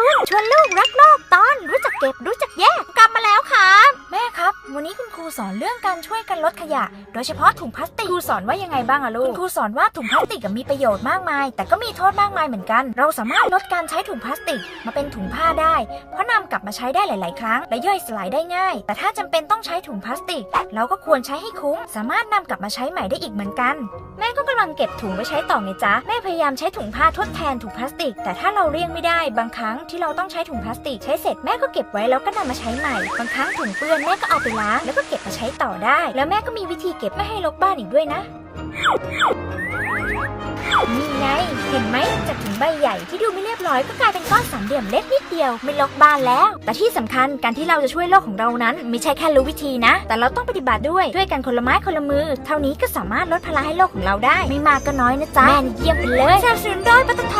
ตูนชวนลูกรักโลกตอนรู้จักเก็บรู้จักแย วันนี้คุณครูสอนเรื่องการช่วยกันลดขยะ โดยเฉพาะถุงพลาสติกครูสอนว่ายังไงบ้างอะลูกคุณครูสอนว่าถุงพลาสติกอะมีประโยชน์มากมาย แต่ก็มีโทษมากมายเหมือนกัน เราสามารถลดการใช้ถุงพลาสติกมาเป็นถุงผ้าได้ เพราะนำกลับมาใช้ได้หลาย ๆ ครั้ง และย่อยสลายได้ง่าย แต่ถ้าจำเป็นต้องใช้ถุงพลาสติก เราก็ควรใช้ให้คุ้มสามารถนำกลับมาใช้ใหม่ได้อีกเหมือนกัน แม่ก็กำลังเก็บถุงไว้ใช้ต่อไงจ๊ะแม่พยายามใช้ถุงผ้าทดแทนถุงพลาสติก แต่ถ้าเราเลี่ยงไม่ได้บางครั้งที่เราต้องใช้ถุงพลาสติกใช้เสร็จแม่ก็เก็บไว้แล้วก็นำมาใช้ใหม่บางครั้งถุงเปื้อนแม่ก็เอาไปล้าง แล้วก็เก็บมาใช้ต่อได้ แล้วแม่ก็มีวิธีเก็บไม่ให้รกบ้านอีกด้วยนะ นี่ไง เห็นไหมจากถุงใบใหญ่ที่ดูไม่เรียบร้อยก็กลายเป็นก้อนสามเหลี่ยมเล็กนิดเดียวไม่ลกบ้านแล้ว แต่ที่สำคัญการที่เราจะช่วยโลกของเรานั้น ไม่ใช่แค่รู้วิธีนะ แต่เราต้องปฏิบัติด้วยด้วยกันคนละไม้คนละมือ เท่านี้ก็สามารถลดพลังให้โลกของเราได้ ไม่มากก็น้อยนะจ๊ะแม่นี่เยี่ยมไปเลยสนับสนุนโดยปตทพลังที่ยั่งยืน